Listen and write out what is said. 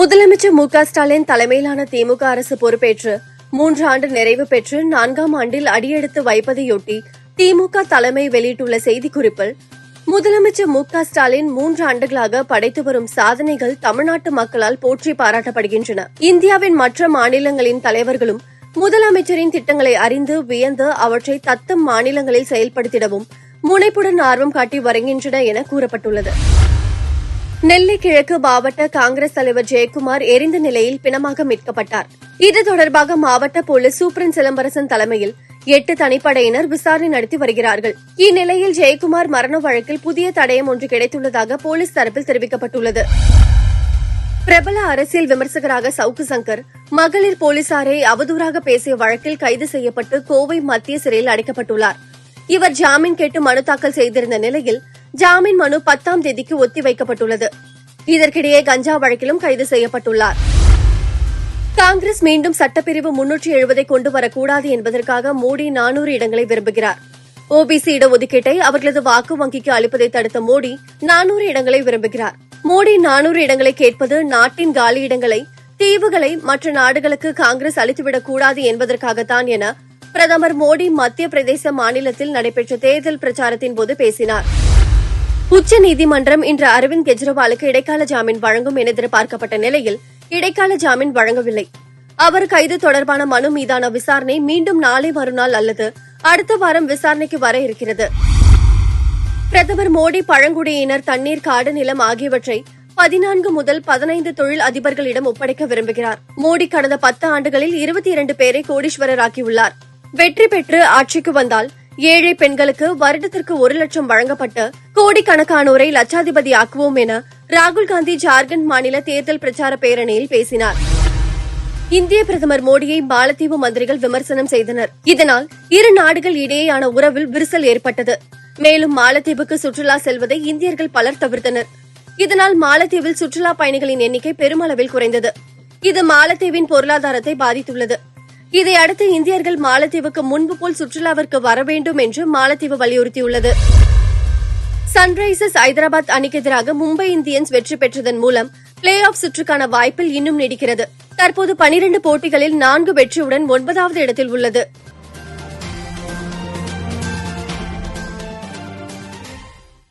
முதலமைச்சர் மு ஸ்டாலின் தலைமையிலான திமுக அரசு பொறுப்பேற்று மூன்று ஆண்டு நிறைவு பெற்று நான்காம் ஆண்டில் அடியெடுத்து வைப்பதையொட்டி திமுக தலைமை வெளியிட்டுள்ள செய்திக்குறிப்பில் முதலமைச்சர் மு ஸ்டாலின் மூன்று ஆண்டுகளாக படைத்து வரும் சாதனைகள் தமிழ்நாட்டு மக்களால் போற்றி பாராட்டப்படுகின்றன. இந்தியாவின் மற்ற மாநிலங்களின் தலைவர்களும் முதலமைச்சரின் திட்டங்களை அறிந்து வியந்து அவற்றை தத்தம் மாநிலங்களில் செயல்படுத்திடவும் முனைப்புடன் ஆர்வம் காட்டி வருகின்றன என கூறப்பட்டுள்ளது. நெல்லை கிழக்கு மாவட்ட காங்கிரஸ் தலைவர் ஜெயக்குமார் எரிந்த நிலையில் பிணமாக மீட்கப்பட்டார். இது தொடர்பாக மாவட்ட போலீஸ் சூப்பரண்ட் சிலம்பரசன் தலைமையில் எட்டு தனிப்படையினர் விசாரணை நடத்தி வருகிறார்கள். இந்நிலையில் ஜெயக்குமார் மரண வழக்கில் புதிய தடயம் ஒன்று கிடைத்துள்ளதாக போலீஸ் தரப்பில் தெரிவிக்கப்பட்டுள்ளது. பிரபல அரசியல் விமர்சகராக சவுக்கு சங்கர் மகளிர் போலீசாரை அவதூறாக பேசிய வழக்கில் கைது செய்யப்பட்டு கோவை மத்திய சிறையில் அடைக்கப்பட்டுள்ளார். இவர் ஜாமீன் கேட்டு மனு தாக்கல் செய்திருந்த நிலையில் ஜாமீன் மனு பத்தாம் தேதிக்கு ஒத்திவைக்கப்பட்டுள்ளது. இதற்கிடையே கஞ்சா வழக்கிலும் கைது செய்யப்பட்டுள்ளார். காங்கிரஸ் மீண்டும் சட்டப்பிரிவு முன்னூற்றி எழுபதை கொண்டு வரக்கூடாது என்பதற்காக மோடி நானூறு இடங்களை விரும்புகிறார். ஓபிசி இடஒதுக்கீட்டை அவர்களது வாக்கு வங்கிக்கு அளிப்பதை தடுத்த மோடி நானூறு இடங்களை விரும்புகிறார். மோடி நானூறு இடங்களை கேட்பது நாட்டின் காலி இடங்களை தீவுகளை மற்ற நாடுகளுக்கு காங்கிரஸ் அளித்துவிடக் கூடாது என்பதற்காகத்தான் என பிரதமர் மோடி மத்திய பிரதேச மாநிலத்தில் நடைபெற்ற தேர்தல் பிரச்சாரத்தின் போது உச்ச உச்சநீதிமன்றம் இன்று அரவிந்த் கெஜ்ரிவாலுக்கு இடைக்கால ஜாமீன் வழங்கும் என எதிர்பார்க்கப்பட்ட நிலையில் இடைக்கால ஜாமீன் வழங்கவில்லை. அவர் கைது தொடர்பான மனு மீதான விசாரணை மீண்டும் நாளை மறுநாள் அல்லது அடுத்த வாரம் விசாரணைக்கு வர இருக்கிறது. பிரதமர் மோடி பழங்குடியினர் தண்ணீர் காடு நிலம் ஆகியவற்றை பதினான்கு முதல் பதினைந்து தொழில் அதிபர்களிடம் ஒப்படைக்க விரும்புகிறார். மோடி கடந்த பத்து ஆண்டுகளில் இருபத்தி இரண்டு பேரை கோடீஸ்வரராக்கியுள்ளார். வெற்றி பெற்று ஆட்சிக்கு வந்தால் ஏழை பெண்களுக்கு வருடத்திற்கு ஒரு லட்சம் வழங்கப்பட்டு கோடிக்கணக்கானோரை லட்சாதிபதி ஆக்குவோம் என ராகுல் காந்தி ஜார்க்கண்ட் மாநில தேர்தல் பிரச்சார பேரணியில் பேசினார். இந்திய பிரதமர் மோடியை மாலத்தீவு மந்திரிகள் விமர்சனம் செய்தனர். இதனால் இரு நாடுகள் இடையேயான உறவில் விரிசல் ஏற்பட்டது. மேலும் மாலத்தீவுக்கு சுற்றுலா செல்வதை இந்தியர்கள் பலர் தவிர்த்தனர். இதனால் மாலத்தீவில் சுற்றுலா பயணிகளின் எண்ணிக்கை பெருமளவில் குறைந்தது. இது மாலத்தீவின் பொருளாதாரத்தை பாதித்துள்ளது. இதையடுத்து இந்தியர்கள் மாலத்தீவுக்கு முன்பு போல் சுற்றுலாவிற்கு வர வேண்டும் என்று மாலத்தீவு வலியுறுத்தியுள்ளது. சன்ரைசர்ஸ் ஐதராபாத் அணிக்கு எதிராக மும்பை இந்தியன்ஸ் வெற்றி பெற்றதன் மூலம் பிளே ஆஃப் சுற்றுக்கான வாய்ப்பில் இன்னும் நீடிக்கிறது. தற்போது பனிரண்டு போட்டிகளில் நான்கு வெற்றியுடன் ஒன்பதாவது இடத்தில் உள்ளது.